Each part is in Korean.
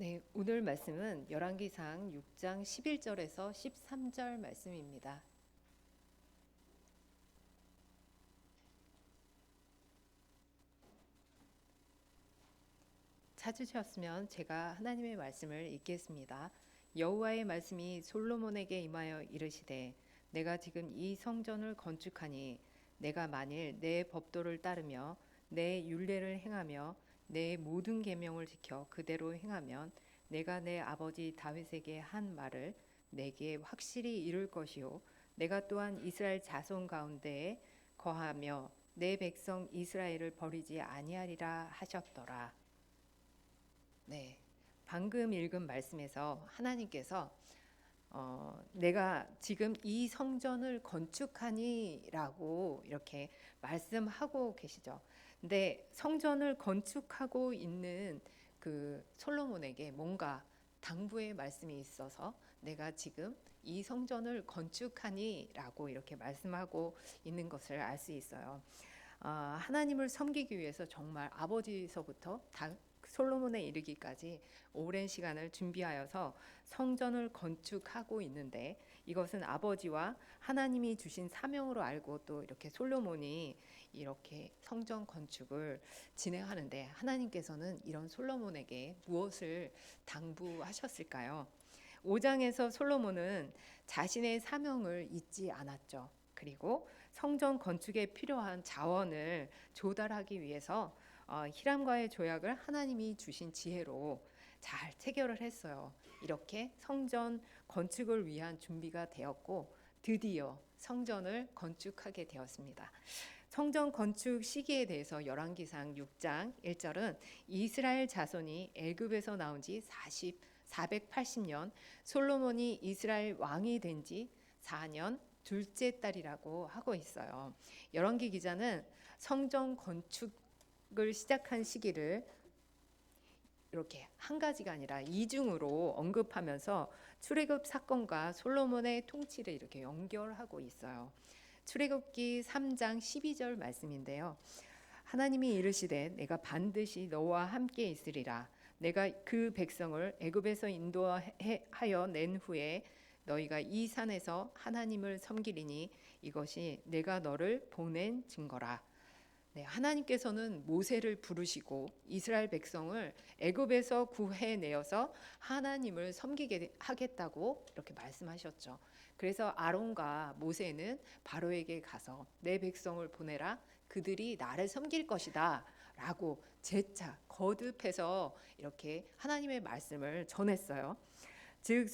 네, 오늘 말씀은 열왕기상 6장 11절에서 13절 말씀입니다. 찾으셨으면 제가 하나님의 말씀을 읽겠습니다. 여호와의 말씀이 솔로몬에게 임하여 이르시되 내가 지금 이 성전을 건축하니 내가 만일 내 법도를 따르며 내 율례를 행하며 내 모든 계명을 지켜 그대로 행하면 내가 내 아버지 다윗에게 한 말을 내게 확실히 이룰 것이요 내가 또한 이스라엘 자손 가운데에 거하며 내 백성 이스라엘을 버리지 아니하리라 하셨더라. 네. 방금 읽은 말씀에서 하나님께서 어, 내가 지금 이 성전을 건축하니라고 이렇게 말씀하고 계시죠. 근데 성전을 건축하고 있는 그 솔로몬에게 뭔가 당부의 말씀이 있어서 내가 지금 이 성전을 건축하니라고 이렇게 말씀하고 있는 것을 알 수 있어요. 아, 하나님을 섬기기 위해서 정말 아버지서부터 다 솔로몬에 이르기까지 오랜 시간을 준비하여서 성전을 건축하고 있는데 이것은 아버지와 하나님이 주신 사명으로 알고 또 이렇게 솔로몬이 이렇게 성전 건축을 진행하는데 하나님께서는 이런 솔로몬에게 무엇을 당부하셨을까요? 5장에서 솔로몬은 자신의 사명을 잊지 않았죠. 그리고 성전 건축에 필요한 자원을 조달하기 위해서 어, 히람과의 조약을 하나님이 주신 지혜로 잘 체결을 했어요. 이렇게 성전 건축을 위한 준비가 되었고 드디어 성전을 건축하게 되었습니다. 성전 건축 시기에 대해서 열왕기상 6장 1절은 이스라엘 자손이 애굽에서 나온 지 40, 480년 솔로몬이 이스라엘 왕이 된 지 4년 둘째 딸이라고 하고 있어요. 열왕기 기자는 성전 건축을 시작한 시기를 이렇게 한 가지가 아니라 이중으로 언급하면서 출애굽 사건과 솔로몬의 통치를 이렇게 연결하고 있어요. 출애굽기 3장 12절 말씀인데요. 하나님이 이르시되 내가 반드시 너와 함께 있으리라. 내가 그 백성을 애굽에서 인도하여 낸 후에 너희가 이 산에서 하나님을 섬기리니 이것이 내가 너를 보낸 증거라. 네, 하나님께서는 모세를 부르시고 이스라엘 백성을 애굽에서 구해내어서 하나님을 섬기게 하겠다고 이렇게 말씀하셨죠. 그래서 아론과 모세는 바로에게 가서 내 백성을 보내라 그들이 나를 섬길 것이다 라고 재차 거듭해서 이렇게 하나님의 말씀을 전했어요. 즉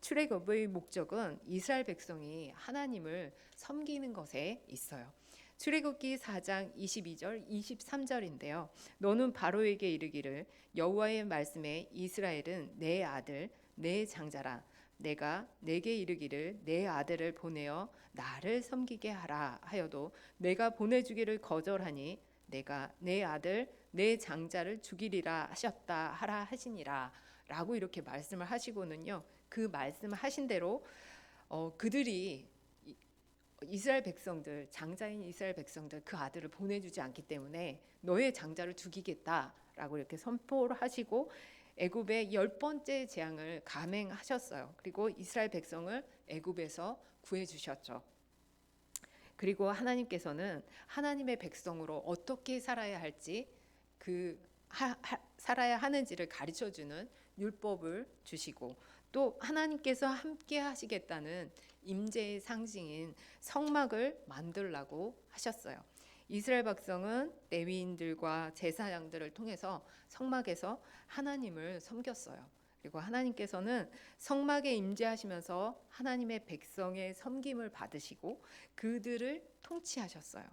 출애굽의 목적은 이스라엘 백성이 하나님을 섬기는 것에 있어요. 출애굽기 4장 22절 23절인데요. 너는 바로에게 이르기를 여호와의 말씀에 이스라엘은 내 아들 내 장자라 내가 내게 이르기를 내 아들을 보내어 나를 섬기게 하라 하여도 내가 보내주기를 거절하니 내가 내 아들 내 장자를 죽이리라 하셨다 하라 하시니라 라고 이렇게 말씀을 하시고는요 그 말씀을 하신 대로 어, 그들이 이스라엘 백성들 장자인 이스라엘 백성들 그 아들을 보내주지 않기 때문에 너의 장자를 죽이겠다라고 이렇게 선포를 하시고 애굽의 열 번째 재앙을 감행하셨어요. 그리고 이스라엘 백성을 애굽에서 구해 주셨죠. 그리고 하나님께서는 하나님의 백성으로 어떻게 살아야 할지 그 하, 하, 살아야 하는지를 가르쳐 주는 율법을 주시고 또 하나님께서 함께 하시겠다는 임재의 상징인 성막을 만들라고 하셨어요. 이스라엘 백성은 레위인들과 제사장들을 통해서 성막에서 하나님을 섬겼어요. 그리고 하나님께서는 성막에 임재하시면서 하나님의 백성의 섬김을 받으시고 그들을 통치하셨어요.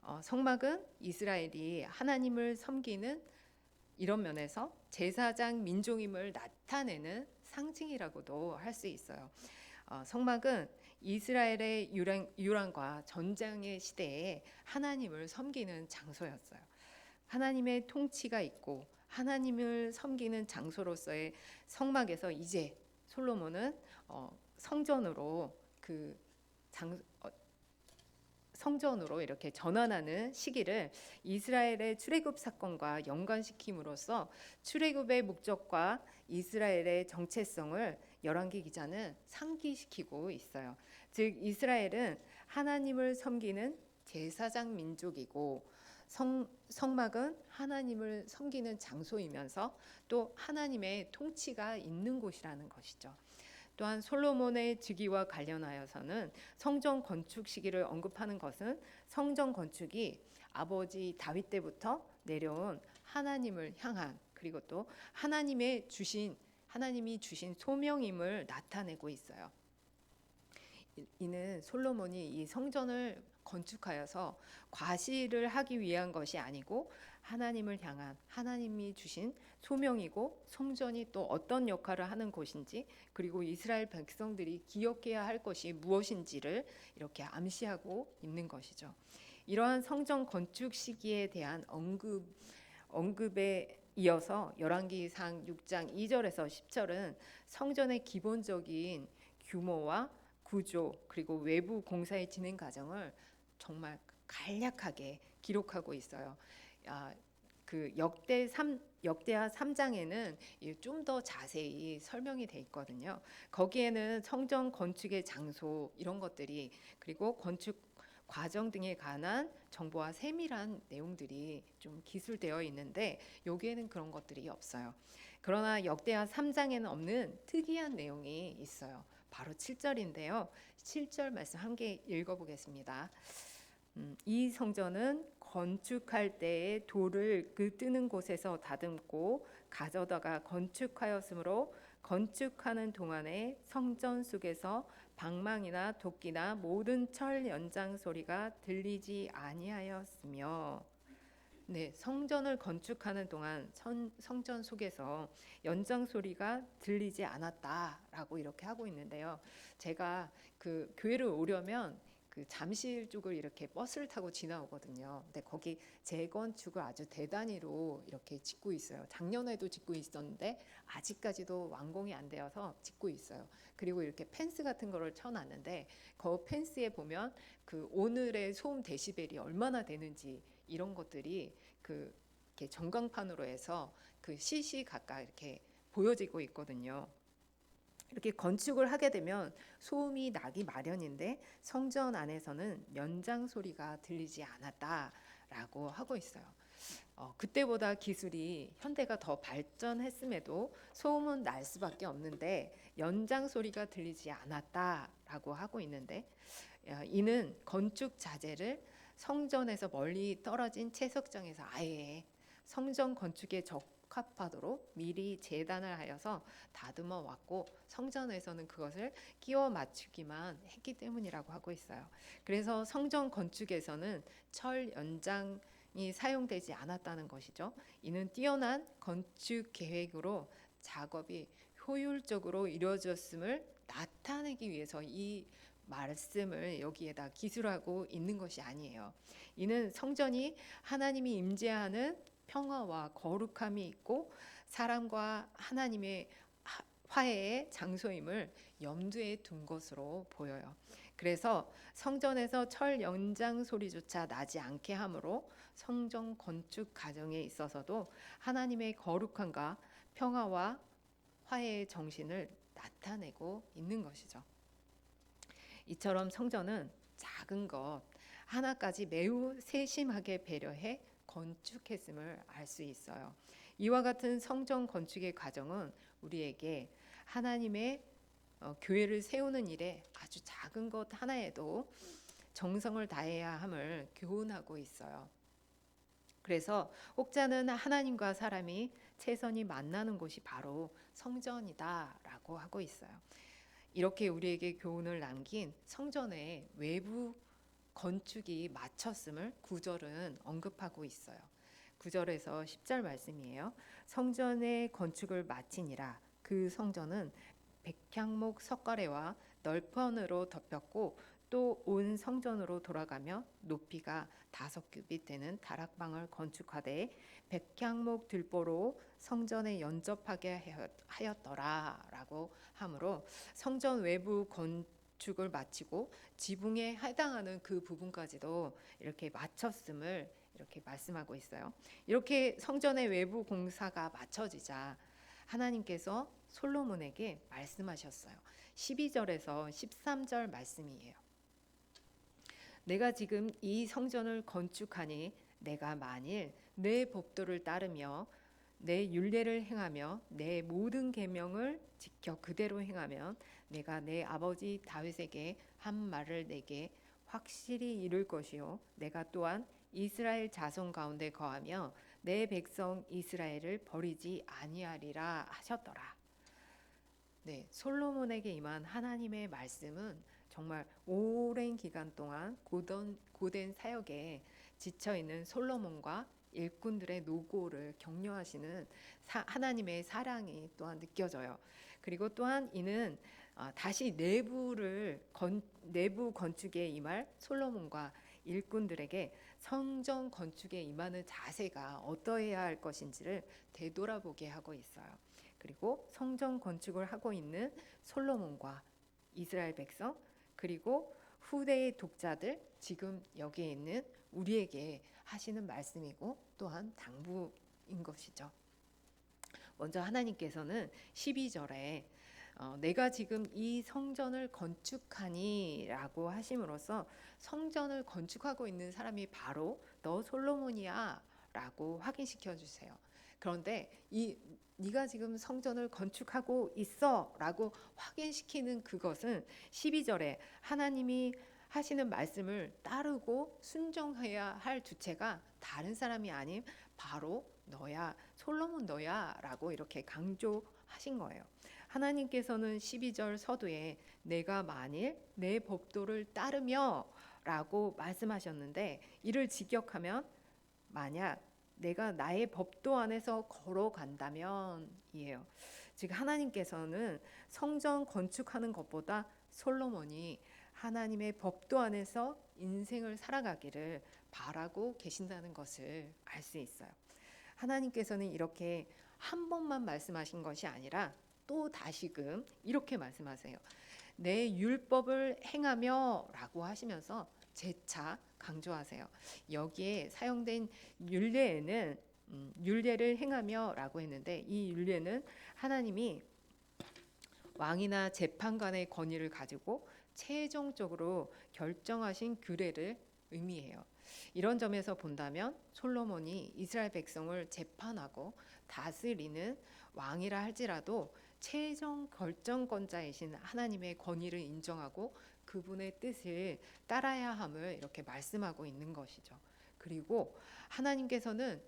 어, 성막은 이스라엘이 하나님을 섬기는 이런 면에서 제사장 민족임을 나타내는 상징이라고도 할 수 있어요. 어, 성막은 이스라엘의 유랑, 유랑과 전쟁의 시대에 하나님을 섬기는 장소였어요. 하나님의 통치가 있고 하나님을 섬기는 장소로서의 성막에서 이제 솔로몬은 어, 성전으로 그 장, 어, 성전으로 이렇게 전환하는 시기를 이스라엘의 출애굽 사건과 연관시킴으로써 출애굽의 목적과 이스라엘의 정체성을 열왕기 기자는 상기시키고 있어요. 즉 이스라엘은 하나님을 섬기는 제사장 민족이고 성, 성막은 하나님을 섬기는 장소이면서 또 하나님의 통치가 있는 곳이라는 것이죠. 또한 솔로몬의 즉위와 관련하여서는 성전 건축 시기를 언급하는 것은 성전 건축이 아버지 다윗 때부터 내려온 하나님을 향한 그리고 또 하나님의 주신 하나님이 주신 소명임을 나타내고 있어요. 이- 이는 솔로몬이 이 성전을 건축하여서 과시를 하기 위한 것이 아니고 하나님을 향한 하나님이 주신 소명이고 성전이 또 어떤 역할을 하는 곳인지 그리고 이스라엘 백성들이 기억해야 할 것이 무엇인지를 이렇게 암시하고 있는 것이죠. 이러한 성전 건축 시기에 대한 언급 언급에 이어서 열왕기상 6장 2절에서 10절은 성전의 기본적인 규모와 구조 그리고 외부 공사의 진행 과정을 정말 간략하게 기록하고 있어요. 아, 그 역대 3 역대하 3장에는 좀 더 자세히 설명이 돼 있거든요. 거기에는 성전 건축의 장소 이런 것들이 그리고 건축 과정 등에 관한 정보와 세밀한 내용들이 좀 기술되어 있는데 여기에는 그런 것들이 없어요. 그러나 역대하 3장에는 없는 특이한 내용이 있어요. 바로 7절인데요. 7절 말씀 함께 읽어보겠습니다. 음, 이 성전은 건축할 때에 돌을 그 뜨는 곳에서 다듬고 가져다가 건축하였으므로 건축하는 동안에 성전 속에서 방망이나 도끼나 모든 철 연장 소리가 들리지 아니하였으며 네, 성전을 건축하는 동안 선, 성전 속에서 연장 소리가 들리지 않았다라고 이렇게 하고 있는데요. 제가 그 교회를 오려면 그 잠실 쪽을 이렇게 버스를 타고 지나오거든요. 근데 거기 재건축을 아주 대단히로 이렇게 짓고 있어요. 작년에도 짓고 있었는데 아직까지도 완공이 안 되어서 짓고 있어요. 그리고 이렇게 펜스 같은 거를 쳐놨는데 그 펜스에 보면 그 오늘의 소음 데시벨이 얼마나 되는지 이런 것들이 그 이렇게 전광판으로 해서 그 시시 각각 이렇게 보여지고 있거든요. 이렇게 건축을 하게 되면 소음이 나기 마련인데 성전 안에서는 연장 소리가 들리지 않았다라고 하고 있어요. 어, 그때보다 기술이 현대가 더 발전했음에도 소음은 날 수밖에 없는데 연장 소리가 들리지 않았다라고 하고 있는데 어, 이는 건축 자재를 성전에서 멀리 떨어진 채석장에서 아예 성전 건축에 적 합하도록 미리 재단을 하여서 다듬어 왔고 성전에서는 그것을 끼워 맞추기만 했기 때문이라고 하고 있어요. 그래서 성전 건축에서는 철 연장 이 사용되지 않았다는 것이죠. 이는 뛰어난 건축 계획으로 작업이 효율적으로 이루어졌음을 나타내기 위해서 이 말씀을 여기에다 기술하고 있는 것이 아니에요. 이는 성전이 하나님이 임재하는 평화와 거룩함이 있고 사람과 하나님의 하- 화해의 장소임을 염두에 둔 것으로 보여요. 그래서 성전에서 철 연장 소리조차 나지 않게 하므로 성전 건축 과정에 있어서도 하나님의 거룩함과 평화와 화해의 정신을 나타내고 있는 것이죠. 이처럼 성전은 작은 것 하나까지 매우 세심하게 배려해 건축했음을 알 수 있어요. 이와 같은 성전 건축의 과정은 우리에게 하나님의 어, 교회를 세우는 일에 아주 작은 것 하나에도 정성을 다해야 함을 교훈하고 있어요. 그래서 혹자는 하나님과 사람이 최선이 만나는 곳이 바로 성전이다라고 하고 있어요. 이렇게 우리에게 교훈을 남긴 성전의 외부 건축이 마쳤음을 구절은 언급하고 있어요. 구절에서 10절 말씀이에요. 성전의 건축을 마치니라 그 성전은 백향목 석가래와 널펀으로 덮였고 또 온 성전으로 돌아가며 높이가 다섯 규빗 되는 다락방을 건축하되 백향목 들보로 성전에 연접하게 하였더라라고 하므로 성전 외부 건건 축을 마치고 지붕에 해당하는 그 부분까지도 이렇게 마쳤음을 이렇게 말씀하고 있어요. 이렇게 성전의 외부 공사가 마쳐지자 하나님께서 솔로몬에게 말씀하셨어요. 12절에서 13절 말씀이에요. 내가 지금 이 성전을 건축하니 내가 만일 내 법도를 따르며 내 율례를 행하며 내 모든 계명을 지켜 그대로 행하면 내가 내 아버지 다윗에게 한 말을 내게 확실히 이룰 것이요 내가 또한 이스라엘 자손 가운데 거하며 내 백성 이스라엘을 버리지 아니하리라 하셨더라. 네, 솔로몬에게 임한 하나님의 말씀은 정말 오랜 기간 동안 고된, 고된 사역에 지쳐 있는 솔로몬과 일꾼들의 노고를 격려하시는 사, 하나님의 사랑이 또한 느껴져요. 그리고 또한 이는 아, 다시 내부를 건, 내부 건축에 임할 솔로몬과 일꾼들에게 성전 건축에 임하는 자세가 어떠해야 할 것인지를 되돌아보게 하고 있어요. 그리고 성전 건축을 하고 있는 솔로몬과 이스라엘 백성 그리고 후대의 독자들 지금 여기에 있는 우리에게 하시는 말씀이고 또한 당부인 것이죠. 먼저 하나님께서는 12절에 어, 내가 지금 이 성전을 건축하니라고 하심으로써 성전을 건축하고 있는 사람이 바로 너 솔로몬이야라고 확인시켜 주세요. 그런데 이 네가 지금 성전을 건축하고 있어라고 확인시키는 그것은 12절에 하나님이 하시는 말씀을 따르고 순종해야 할 주체가 다른 사람이 아닌 바로 너야 솔로몬 너야라고 이렇게 강조하신 거예요. 하나님께서는 12절 서두에 내가 만일 내 법도를 따르며라고 말씀하셨는데 이를 직역하면 만약 내가 나의 법도 안에서 걸어간다면이에요. 즉 하나님께서는 성전 건축하는 것보다 솔로몬이 하나님의 법도 안에서 인생을 살아가기를 바라고 계신다는 것을 알 수 있어요. 하나님께서는 이렇게 한 번만 말씀하신 것이 아니라 또 다시금 이렇게 말씀하세요. 내 율법을 행하며 라고 하시면서 재차 강조하세요. 여기에 사용된 율례에는 음, 율례를 행하며라고 했는데 이 율례는 하나님이 왕이나 재판관의 권위를 가지고 최종적으로 결정하신 규례를 의미해요. 이런 점에서 본다면 솔로몬이 이스라엘 백성을 재판하고 다스리는 왕이라 할지라도 최종 결정권자이신 하나님의 권위를 인정하고 그분의 뜻을 따라야 함을 이렇게 말씀하고 있는 것이죠. 그리고 하나님께서는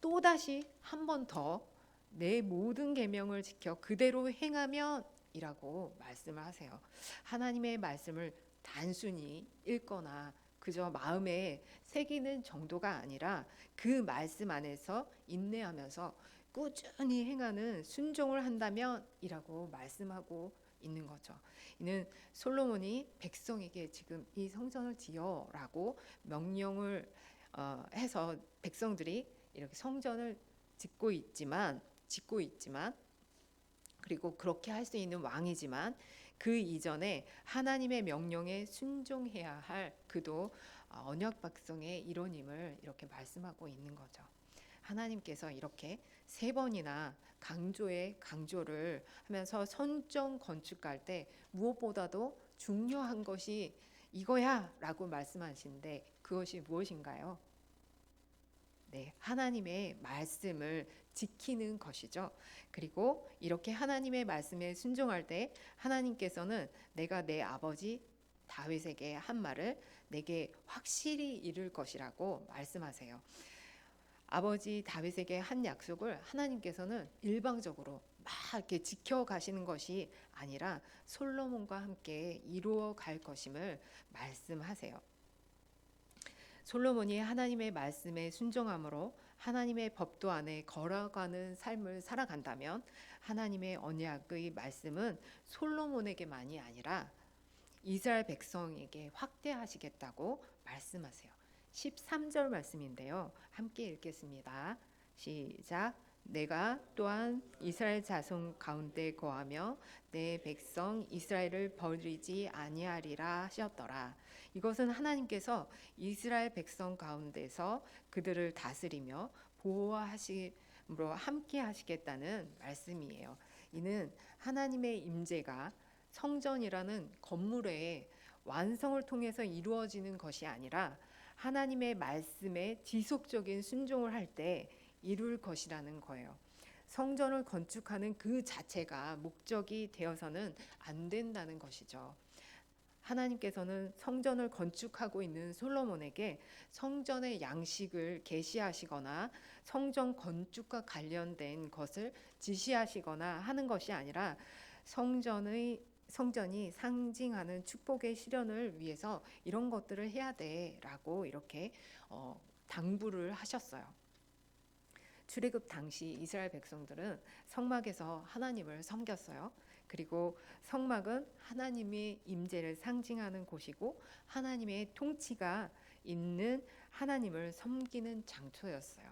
또 다시 한 번 더 내 모든 계명을 지켜 그대로 행하면 이라고 말씀을 하세요. 하나님의 말씀을 단순히 읽거나 그저 마음에 새기는 정도가 아니라 그 말씀 안에서 인내하면서 꾸준히 행하는 순종을 한다면 이라고 말씀하고 있는 거죠. 이는 솔로몬이 백성에게 지금 이 성전을 지어라고 명령을 어, 해서 백성들이 이렇게 성전을 짓고 있지만 짓고 있지만 그리고 그렇게 할 수 있는 왕이지만 그 이전에 하나님의 명령에 순종해야 할 그도 언약 백성의 일원임을 이렇게 말씀하고 있는 거죠. 하나님께서 이렇게 세 번이나 강조에 강조를 하면서 선정 건축할 때 무엇보다도 중요한 것이 이거야라고 말씀하시는데 그것이 무엇인가요? 네, 하나님의 말씀을 지키는 것이죠. 그리고 이렇게 하나님의 말씀에 순종할 때 하나님께서는 내가 내 아버지 다윗에게 한 말을 내게 확실히 이룰 것이라고 말씀하세요. 아버지 다윗에게 한 약속을 하나님께서는 일방적으로 막 이렇게 지켜가시는 것이 아니라 솔로몬과 함께 이루어 갈 것임을 말씀하세요. 솔로몬이 하나님의 말씀에 순종함으로 하나님의 법도 안에 걸어가는 삶을 살아간다면 하나님의 언약의 말씀은 솔로몬에게만이 아니라 이스라엘 백성에게 확대하시겠다고 말씀하세요. 13절 말씀인데요. 함께 읽겠습니다. 시작. 내가 또한 이스라엘 자손 가운데 거하며 내 백성 이스라엘을 버리지 아니하리라 하셨더라. 이것은 하나님께서 이스라엘 백성 가운데서 그들을 다스리며 보호하심으로 함께 하시겠다는 말씀이에요. 이는 하나님의 임재가 성전이라는 건물의 완성을 통해서 이루어지는 것이 아니라 하나님의 말씀에 지속적인 순종을 할때 이룰 것이라는 거예요. 성전을 건축하는 그 자체가 목적이 되어서는 안 된다는 것이죠. 하나님께서는 성전을 건축하고 있는 솔로몬에게 성전의 양식을 계시하시거나 성전 건축과 관련된 것을 지시하시거나 하는 것이 아니라 성전의 성전이 상징하는 축복의 실현을 위해서 이런 것들을 해야 돼라고 이렇게 어, 당부를 하셨어요. 출애굽 당시 이스라엘 백성들은 성막에서 하나님을 섬겼어요. 그리고 성막은 하나님의 임재를 상징하는 곳이고 하나님의 통치가 있는 하나님을 섬기는 장소였어요.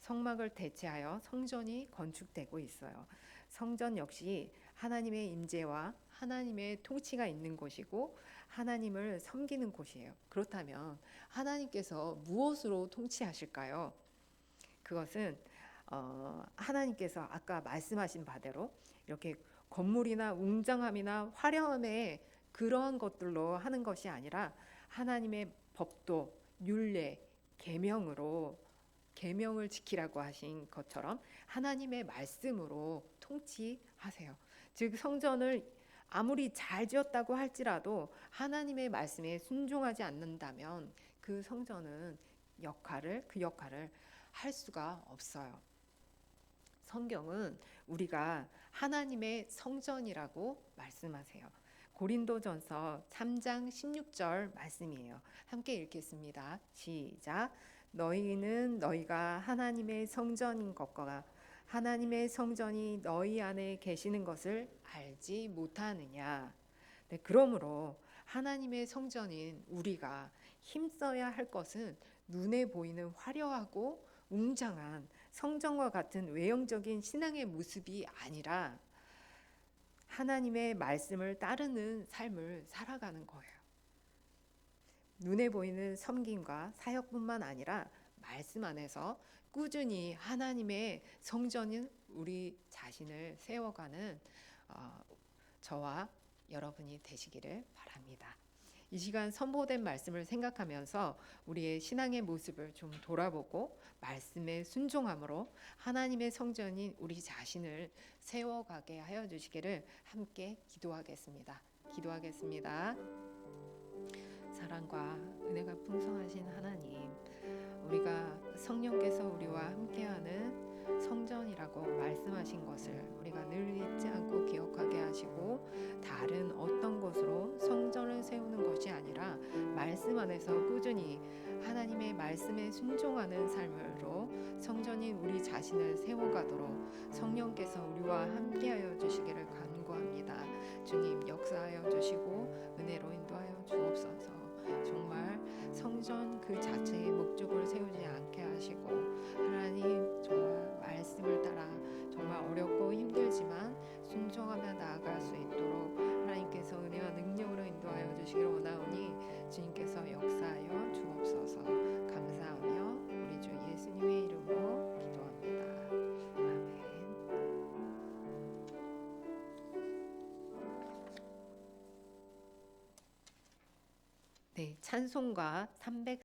성막을 대체하여 성전이 건축되고 있어요. 성전 역시 하나님의 임재와 하나님의 통치가 있는 곳이고 하나님을 섬기는 곳이에요. 그렇다면 하나님께서 무엇으로 통치하실까요? 그것은 어, 하나님께서 아까 말씀하신 바대로 이렇게 건물이나 웅장함이나 화려함에 그러한 것들로 하는 것이 아니라 하나님의 법도 율례 계명으로 계명을 지키라고 하신 것처럼 하나님의 말씀으로 통치하세요. 즉 성전을 아무리 잘 지었다고 할지라도 하나님의 말씀에 순종하지 않는다면 그 성전은 역할을 그 역할을 할 수가 없어요. 성경은 우리가 하나님의 성전이라고 말씀하세요. 고린도전서 3장 16절 말씀이에요. 함께 읽겠습니다. 시작. 너희는 너희가 하나님의 성전인 것과 하나님의 성전이 너희 안에 계시는 것을 알지 못하느냐. 네, 그러므로 하나님의 성전인 우리가 힘써야 할 것은 눈에 보이는 화려하고 웅장한 성전과 같은 외형적인 신앙의 모습이 아니라 하나님의 말씀을 따르는 삶을 살아가는 거예요. 눈에 보이는 섬김과 사역뿐만 아니라 말씀 안에서 꾸준히 하나님의 성전인 우리 자신을 세워가는 어, 저와 여러분이 되시기를 바랍니다. 이 시간 선포된 말씀을 생각하면서 우리의 신앙의 모습을 좀 돌아보고 말씀에 순종함으로 하나님의 성전인 우리 자신을 세워가게 하여 주시기를 함께 기도하겠습니다. 기도하겠습니다. 사랑과 은혜가 풍성하신 하나님, 우리가 성령께서 우리와 함께하는 성전이라고 말씀하신 것을 우리가 늘 잊지 않고 기억하게 하시고 다른 어떤 것으로 성전을 세우는 것이 아니라 말씀 안에서 꾸준히 하나님의 말씀에 순종하는 삶으로 성전인 우리 자신을 세워가도록 성령께서 우리와 함께하여 주시기를 간구합니다. 주님 역 300